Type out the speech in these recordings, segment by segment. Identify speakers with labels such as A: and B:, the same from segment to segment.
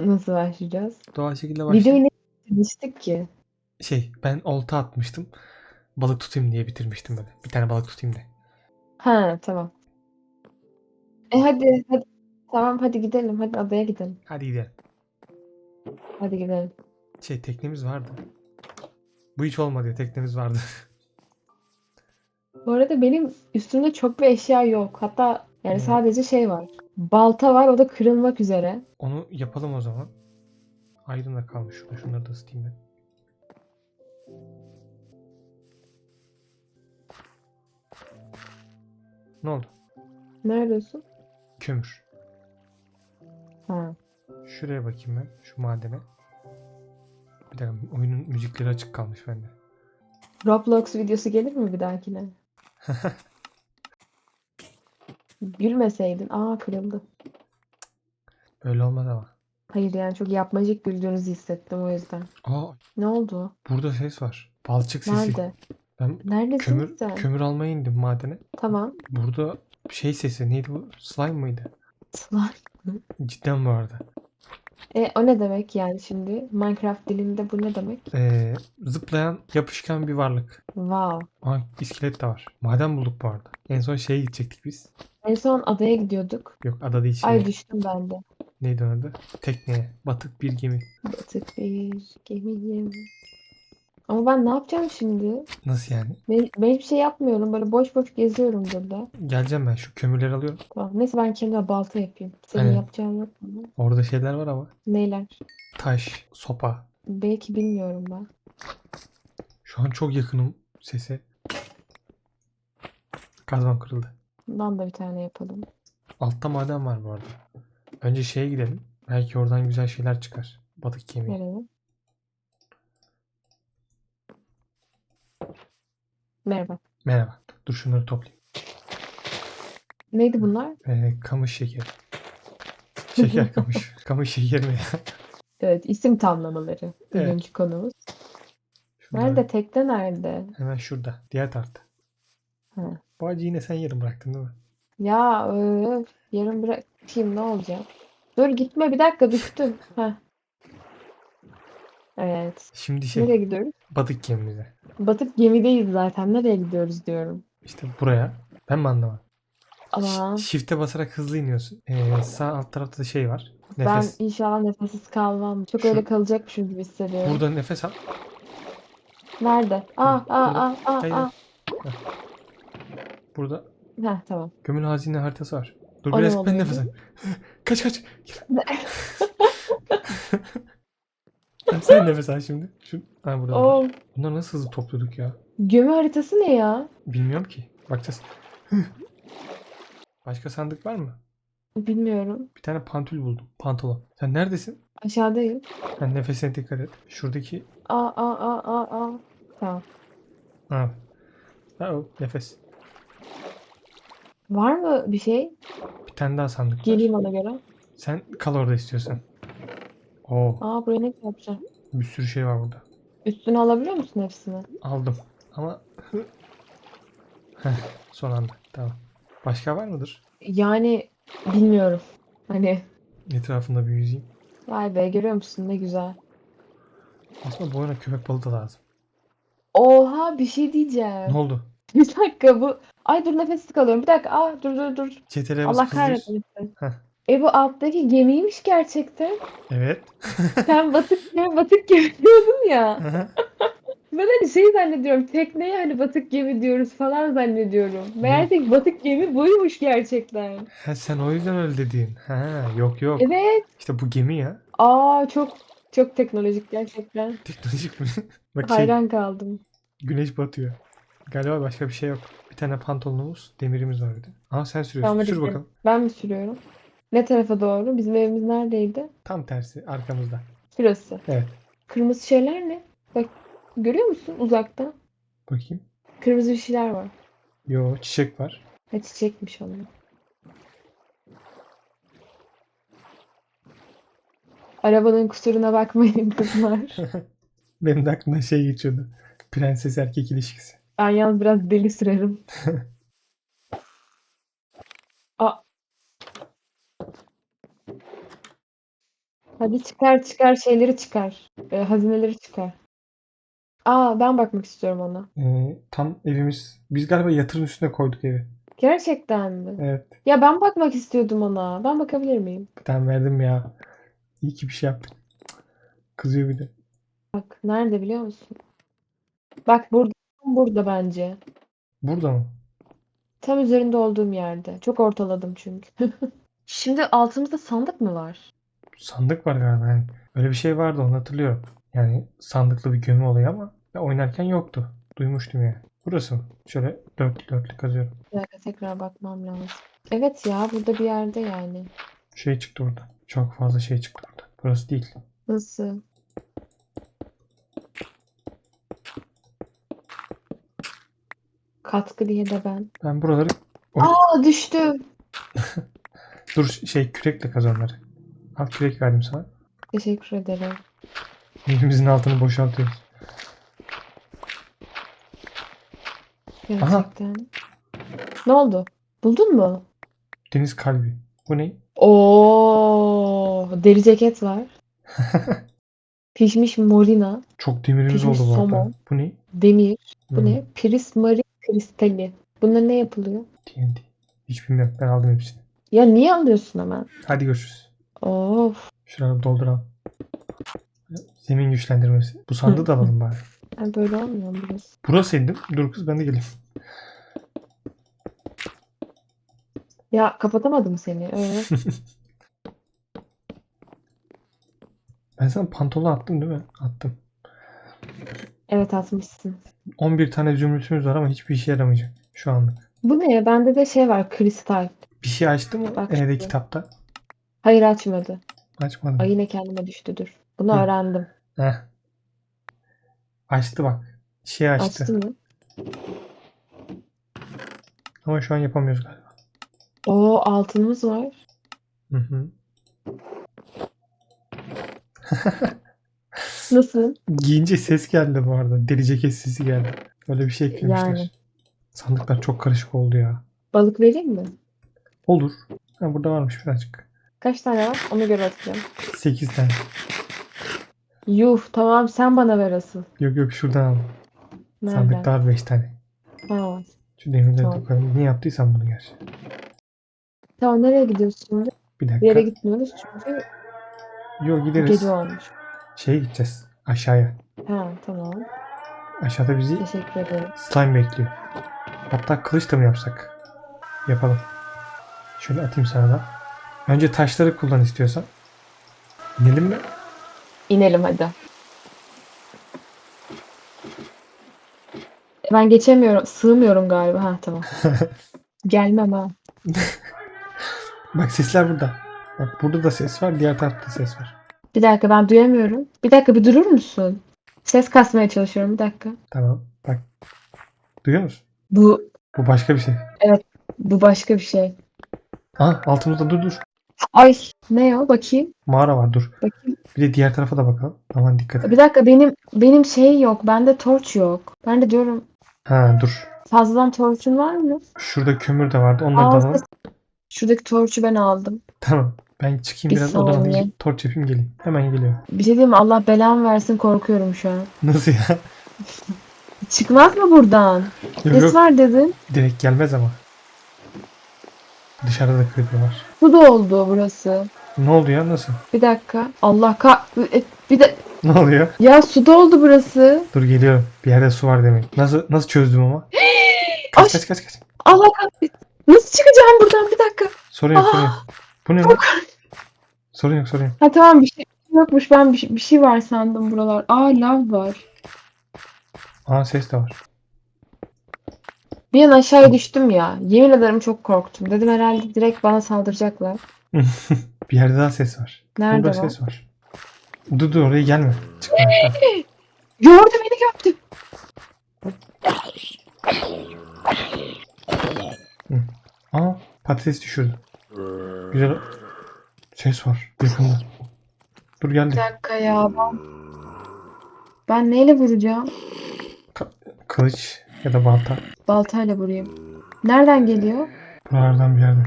A: Nasıl başlayacağız?
B: Doğal şekilde başla.
A: Videoyu ne bitirmiştik ki?
B: Şey ben olta atmıştım. Balık tutayım diye bitirmiştim böyle. Bir tane balık tutayım diye.
A: Ha tamam. E hadi hadi. Tamam hadi gidelim. Hadi adaya gidelim.
B: Hadi gidelim.
A: Hadi gidelim.
B: Şey teknemiz vardı. Bu hiç olmadı ya teknemiz vardı.
A: Bu arada benim üstümde çok bir eşya yok. Hatta yani
B: Hmm.
A: sadece şey var. Balta var o da kırılmak üzere.
B: Onu yapalım o zaman. Ayrım da kalmış şurada. Şunları da ısıtayım ben. Ne oldu?
A: Neredesin?
B: Kömür.
A: Ha.
B: Şuraya bakayım ben. Şu madene. Bir dakika oyunun müzikleri açık kalmış bende.
A: Roblox videosu gelir mi bir dahakine? Gülmeseydin. Aa kırıldı.
B: Böyle olmaz ama.
A: Hayır yani çok yapmacık güldüğünüzü hissettim o yüzden.
B: Aa
A: Ne oldu?
B: burada ses var. Balçık sesi.
A: Nerede?
B: Ben
A: Neredesin
B: kömür
A: sen?
B: kömür almaya indim madene.
A: Tamam.
B: Burada şey sesi neydi bu? Slime mıydı?
A: Slime.
B: Cidden vardı.
A: E o ne demek yani şimdi? Minecraft dilinde bu ne demek?
B: Ee, zıplayan yapışkan bir varlık.
A: Wow.
B: Aa iskelet de var. Maden bulduk bu arada. En son şeye gidecektik biz.
A: En son adaya gidiyorduk.
B: Yok ada değil şey.
A: Ay düştüm ben de.
B: Neydi onun adı? Tekneye. Batık bir gemi.
A: Batık bir gemiyim. Ama ben ne yapacağım şimdi?
B: Nasıl yani?
A: Ben, ben hiçbir şey yapmıyorum. Böyle boş boş geziyorum burada.
B: Geleceğim ben şu kömürleri alıyorum.
A: Tamam. Neyse ben kendime balta yapayım. Senin
B: Aynen.
A: yapacağın yok mu?
B: Orada şeyler var ama.
A: Neyler?
B: Taş, sopa.
A: Belki bilmiyorum ben.
B: Şu an çok yakınım sese. Kazmam kırıldı.
A: Bundan da bir tane yapalım.
B: Altta maden var bu arada. Önce şeye gidelim. Belki oradan güzel şeyler çıkar. Batık gemi.
A: Nereye? Merhaba.
B: Merhaba. Dur şunları toplayayım.
A: Neydi bunlar?
B: Ee, kamış şekeri. Şeker kamış. kamış şekeri mi ya?
A: Evet, isim tamlamaları.
B: Evet.
A: Bugünkü konumuz.
B: Şurada.
A: Nerede? Tekne nerede?
B: Hemen şurada. Diğer tarafta.
A: Ha.
B: Bu acıyı yine sen yarım bıraktın değil mi?
A: Ya öf, yarın bırakayım ne olacak? Dur gitme bir dakika düştüm. Heh. Evet.
B: Şimdi şey
A: Nereye gidiyoruz?
B: batık gemimize.
A: Batık gemideyiz zaten. Nereye gidiyoruz diyorum.
B: İşte buraya. Ben mi anlamadım?
A: Ama
B: Shift'e basarak hızlı iniyorsun. Ee, sağ alt tarafta da şey var.
A: ben
B: Nefes.
A: inşallah nefessiz kalmam. Çok
B: Şu-
A: öyle kalacakmışım gibi hissediyorum.
B: Burada nefes al.
A: Nerede? Aa aa
B: Burada.
A: aa aa
B: Hayır.
A: aa.
B: Burada
A: Heh tamam.
B: gömül hazine haritası var. Dur
A: O ne
B: biraz ben nefes al. kaç kaç. Tamam, sen nefes al şimdi. Şu, ha burada.
A: Oo,
B: Bunları nasıl hızlı topluyorduk ya?
A: gömü haritası ne ya?
B: Bilmiyorum ki. Bakacağız. Başka sandık var mı?
A: Bilmiyorum.
B: Bir tane pantül buldum. Pantolon. Sen neredesin?
A: Aşağıdayım.
B: Sen nefesine dikkat et. Şuradaki...
A: Aa aa aa aa aa. Tamam.
B: Ha. Ha, o nefes.
A: Var mı bir şey?
B: Bir tane daha sandık var.
A: Geleyim ona göre.
B: Sen kal orada istiyorsan. Oo,
A: Aa buraya ne yapacağım?
B: bir sürü şey var burada.
A: Üstüne alabiliyor musun hepsini?
B: Aldım. Ama... Heh, son anda. Tamam. Başka var mıdır?
A: Yani bilmiyorum. Hani
B: Etrafında bir yüzeyim.
A: vay be görüyor musun ne güzel.
B: Aslında bu oyuna köpek balığı da lazım.
A: Oha bir şey diyeceğim.
B: Ne oldu?
A: Bir dakika bu. Ay dur nefessiz kalıyorum. Bir dakika. Aa dur dur dur.
B: CTRL
A: Allah kahretmesin.
B: Heh.
A: E bu alttaki gemiymiş gerçekten.
B: Evet.
A: Sen batık gemi batık gemi diyordun ya. Ben hani şey zannediyorum. Tekneye hani batık gemi diyoruz falan zannediyorum. Meğerse batık gemi buymuş gerçekten.
B: ha, sen o yüzden öyle dedin. Ha, yok yok.
A: Evet.
B: İşte bu gemi ya.
A: Aa çok çok teknolojik gerçekten.
B: Teknolojik mi? Bak şey,
A: Hayran kaldım.
B: güneş batıyor. Galiba başka bir şey yok. Bir tane pantolonumuz, demirimiz var bir de. Aa sen sürüyorsun.
A: Tamam,
B: Sür bakalım.
A: Ben mi sürüyorum? Ne tarafa doğru? Bizim evimiz neredeydi?
B: Tam tersi arkamızda.
A: Şurası.
B: Evet.
A: Kırmızı şeyler ne? Bak görüyor musun uzaktan?
B: Bakayım.
A: Kırmızı bir şeyler var.
B: Yo çiçek var.
A: Ha çiçekmiş onlar. Arabanın kusuruna bakmayın kızlar.
B: Benim de aklımda şey geçiyordu. Prenses erkek ilişkisi.
A: Ben yalnız biraz deli sürerim. Aa. Hadi çıkar çıkar şeyleri çıkar. Ee, hazineleri çıkar. Aa ben bakmak istiyorum ona.
B: Ee, tam evimiz. Biz galiba yatırım üstüne koyduk evi.
A: Gerçekten mi?
B: Evet.
A: Ya ben bakmak istiyordum ona. Ben bakabilir miyim?
B: Tane verdim ya. İyi ki bir şey yaptık. Kızıyor bir de.
A: Bak nerede biliyor musun? Bak burada burada bence.
B: Burada mı?
A: Tam üzerinde olduğum yerde. Çok ortaladım çünkü. Şimdi altımızda sandık mı var?
B: Sandık var galiba. Yani öyle bir şey vardı onu hatırlıyorum. Yani sandıklı bir gömü oluyor ama ya oynarken yoktu. Duymuştum yani. Burası mı? Şöyle dörtlü dörtlü kazıyorum.
A: Bir dakika tekrar bakmam lazım. Evet ya burada bir yerde yani.
B: Şey çıktı burada. Çok fazla şey çıktı burada. Burası değil.
A: Nasıl? Katkı diye de ben.
B: Ben buraları
A: Aa düştüm.
B: dur şey kürekle kaz onları. Al kürek verdim sana.
A: Teşekkür ederim.
B: Elimizin altını boşaltıyoruz. Aha.
A: Gerçekten. Ne oldu? Buldun mu?
B: Deniz kalbi. Bu ne?
A: Oo, deri ceket var. Pişmiş morina,
B: Çok demirimiz
A: Pişmiş
B: oldu bu arada.
A: somon.
B: Bu ne?
A: demir. Bu
B: Hmm,
A: ne? Prismarin kristali. Bunlar ne yapılıyor?
B: TNT. Hiç bilmiyorum. Ben aldım hepsini.
A: Ya niye alıyorsun hemen?
B: Hadi görüşürüz.
A: Of.
B: Şuraya dolduralım. Zemin güçlendirmesi. Bu sandığı da alalım bari.
A: Yani böyle olmuyor mu burası?
B: Burası indim. Dur kız ben de geleyim.
A: Ya kapatamadım seni. Öyle.
B: Ben sana pantolon attım değil mi? Attım.
A: Evet atmışsın.
B: 11 tane zümrütümüz var ama hiçbir işe yaramayacak şu anlık.
A: Bu ne ya? Bende de şey var kristal.
B: Bir şey açtı mı
A: Bak
B: evde
A: şimdi.
B: kitapta?
A: Hayır açmadı.
B: Açmadım.
A: Ay yine kendime düştü dur. Bunu
B: Hı.
A: öğrendim.
B: Heh. Açtı bak. Şey açtı.
A: Açtı mı?
B: Ama şu an yapamıyoruz galiba.
A: Oo altınımız var.
B: Hı hı.
A: Nasıl?
B: Giyince ses geldi bu arada. Deri ceket sesi geldi. Öyle bir şey eklemişler.
A: Yani.
B: Sandıklar çok karışık oldu ya.
A: Balık vereyim mi?
B: Olur. Ha, burada varmış birazcık.
A: Kaç tane var? Ona göre atacağım.
B: 8 tane.
A: Yuh tamam sen bana ver asıl.
B: Yok yok şuradan al.
A: Nereden?
B: Sandıkta var 5 tane.
A: Ha.
B: Şu demirleri
A: Tamam.
B: de koyalım. Niye yaptıysam bunu gerçi.
A: Tamam nereye gidiyorsun şimdi?
B: Bir
A: Bir yere
B: dakika.
A: gitmiyoruz çünkü
B: Yok gideriz.
A: gece olmuş.
B: Şeye gideceğiz. Aşağıya.
A: Ha tamam.
B: Aşağıda bizi
A: Teşekkür ederim.
B: slime bekliyor. Hatta kılıç da mı yapsak? Yapalım. Şöyle atayım sana da. Önce taşları kullan istiyorsan. İnelim mi?
A: İnelim hadi. Ben geçemiyorum. Sığmıyorum galiba. Ha tamam. Gelmem ha.
B: Bak sesler burada. Bak burada da ses var. Diğer tarafta ses var.
A: Bir dakika ben duyamıyorum. Bir dakika bir durur musun? Ses kasmaya çalışıyorum. Bir dakika.
B: Tamam. Bak. Duyuyor musun?
A: Bu
B: Bu başka bir şey.
A: bu başka bir şey.
B: Ha altımızda dur dur.
A: Ay ne o? Bakayım.
B: Mağara var dur.
A: Bakayım.
B: Bir de diğer tarafa da bakalım. Aman dikkat et.
A: Bir dakika benim benim şey yok. Bende torç yok. Ben de diyorum
B: Ha dur.
A: fazladan torçun var mı?
B: Şurada kömür de vardı. Onları da
A: Aa,
B: alalım.
A: Şuradaki torçu ben aldım.
B: Tamam. Ben çıkayım
A: Bir
B: biraz odama
A: saniye.
B: bir torç yapayım geleyim. Hemen geliyor.
A: Bir şey diyeyim mi? Allah belamı versin korkuyorum şu an.
B: Nasıl ya?
A: Çıkmaz mı buradan?
B: Yok
A: Ses
B: yok.
A: var dedin.
B: Direkt gelmez ama. Dışarıda da kırıyor var.
A: Su doldu burası.
B: Ne oldu ya? Nasıl?
A: Bir dakika. Allah ka... e, Bir de...
B: Ne oluyor?
A: Ya su doldu burası.
B: Dur geliyorum. Bir yerde su var demek. Nasıl nasıl çözdüm ama? Kaç
A: Ay.
B: kaç kaç kaç.
A: Allah kahretsin. Nasıl çıkacağım buradan? Bir dakika.
B: Sorun yok sorun yok. Bu ne lan? Sorun yok sorun yok.
A: Ha tamam bir şey yokmuş. Ben bir, şey- bir şey var sandım buralar. Aa lav var.
B: Aa ses de var.
A: Bir an aşağıya düştüm ya. Yemin ederim çok korktum. Dedim herhalde direkt bana saldıracaklar.
B: Bir yerde daha ses var.
A: Nerede
B: Burada
A: var?
B: ses var. Dur dur oraya gelme. Çıkma. Tamam.
A: Gördü beni gördü.
B: Aa patates düşürdü. Güzel. Ses var yakında. Dur
A: Bir
B: geldi.
A: dakika ya ben... Ben neyle vuracağım?
B: Kılıç ya da balta.
A: Baltayla vurayım. Nereden geliyor?
B: Buralardan bir yerden.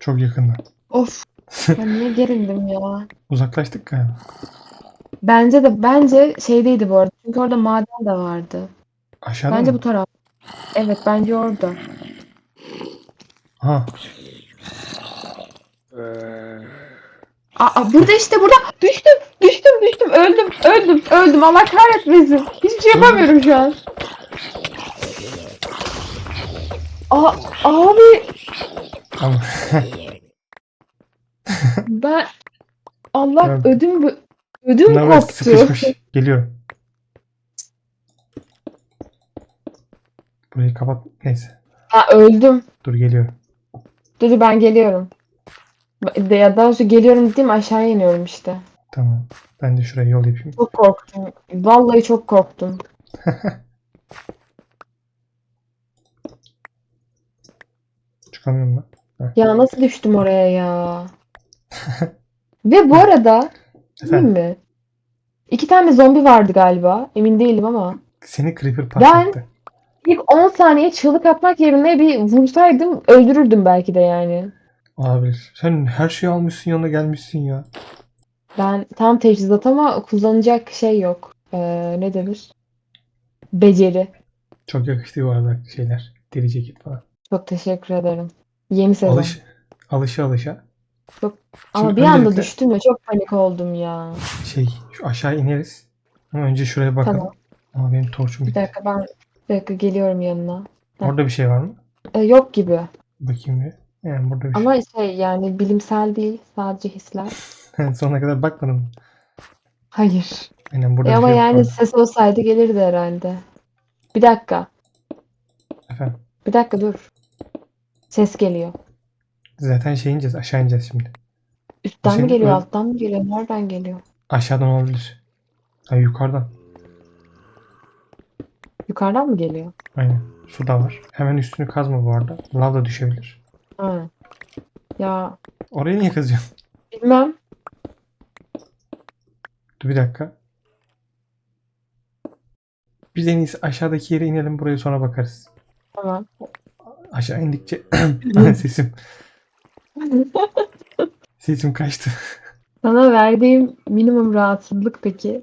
B: Çok yakında.
A: Of. Ben niye gerildim ya?
B: Uzaklaştık galiba.
A: Bence de bence şeydeydi bu arada. Çünkü orada maden de vardı.
B: Aşağıda
A: Bence
B: mı?
A: bu taraf. Evet bence orada.
B: Ha.
A: Aa, burada işte burada. Düştüm, düştüm, düştüm. Öldüm, öldüm, öldüm. Allah kahretmesin. Hiçbir şey yapamıyorum şu an. Aa, abi
B: Tamam.
A: ben Allah
B: Tamam.
A: ödüm ödüm
B: Bunlar
A: koptu.
B: sıkışmış. Geliyorum. Burayı kapat. Neyse.
A: Ha öldüm.
B: Dur geliyorum.
A: Dur ben geliyorum. Ya daha doğrusu geliyorum dediğim aşağıya iniyorum işte.
B: Tamam. Ben de şuraya yol yapayım.
A: Çok korktum. Vallahi çok korktum.
B: Çıkamıyorum lan.
A: Ya nasıl düştüm oraya ya? Ve bu arada değil
B: Efendim.
A: mi? İki tane zombi vardı galiba. Emin değilim ama.
B: Seni Creeper patlattı.
A: İlk 10 saniye çığlık atmak yerine bir vursaydım öldürürdüm belki de yani.
B: Olabilir. Sen her şeyi almışsın yanına gelmişsin ya.
A: Ben tam teçhizat ama kullanacak şey yok. Ee, ne denir? Beceri.
B: Çok yakıştı bu arada şeyler. Deri ceket falan.
A: Çok teşekkür ederim. Yeni sezon.
B: Alış, alışa alışa.
A: Ama
B: Şimdi
A: bir anda
B: öncelikle
A: düştüm ya çok panik oldum ya.
B: Şey şu aşağı ineriz. Ama önce şuraya bakalım.
A: Tamam.
B: Ama benim torçum
A: Bir
B: bitti.
A: dakika ben bir dakika geliyorum yanına.
B: Orada bir şey var mı?
A: Ee, yok gibi.
B: Bakayım bir. Yani burada bir
A: Ama şey yani bilimsel değil sadece hisler.
B: şey. Sonuna kadar bakmadım.
A: Hayır.
B: Aynen burada
A: E
B: bir
A: ama
B: şey yok
A: yani
B: orada.
A: ses olsaydı gelirdi herhalde. Bir dakika.
B: Efendim.
A: Bir dakika dur. Ses geliyor.
B: Zaten şey ineceğiz. Aşağı ineceğiz şimdi.
A: Üstten mi
B: Senin
A: geliyor, alttan mı geliyor, nereden geliyor?
B: Aşağıdan olabilir. Ha yukarıdan.
A: Yukarıdan mı geliyor?
B: Aynen. Su da var. Hemen üstünü kazma bu arada. Lav da düşebilir.
A: Ha. Ya
B: Oraya niye kazıyorsun?
A: bilmem.
B: Dur bir dakika. Biz en iyisi aşağıdaki yere inelim. Buraya sonra bakarız.
A: Tamam.
B: Aşağı indikçe sesim sesim kaçtı.
A: Sana verdiğim minimum rahatsızlık peki.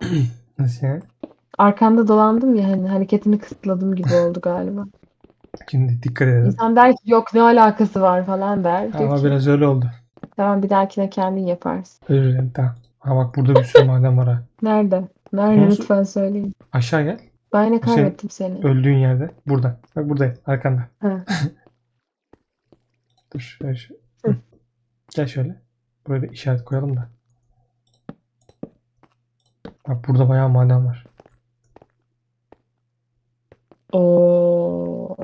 B: Nasıl yani?
A: Arkanda dolandım ya hani hareketini kısıtladım gibi oldu galiba.
B: Şimdi dikkat edelim.
A: İnsan der ki yok ne alakası var falan der. Diyor
B: Ama
A: ki,
B: biraz öyle oldu.
A: tamam bir dahakine kendin yaparsın.
B: Dilerim tamam. Ha bak burada bir sürü maden var ha.
A: Nerede? Nerede
B: Nasıl?
A: lütfen söyleyin.
B: Aşağı gel.
A: Ben yine
B: senin-
A: kaybettim seni.
B: Öldüğün yerde. Burada. Bak buradayım. Arkanda.
A: Ha.
B: Dur şöyle. şöyle.
A: Hı.
B: Gel şöyle. Buraya bir işaret koyalım da. Bak burada bayağı maden var.
A: 哦。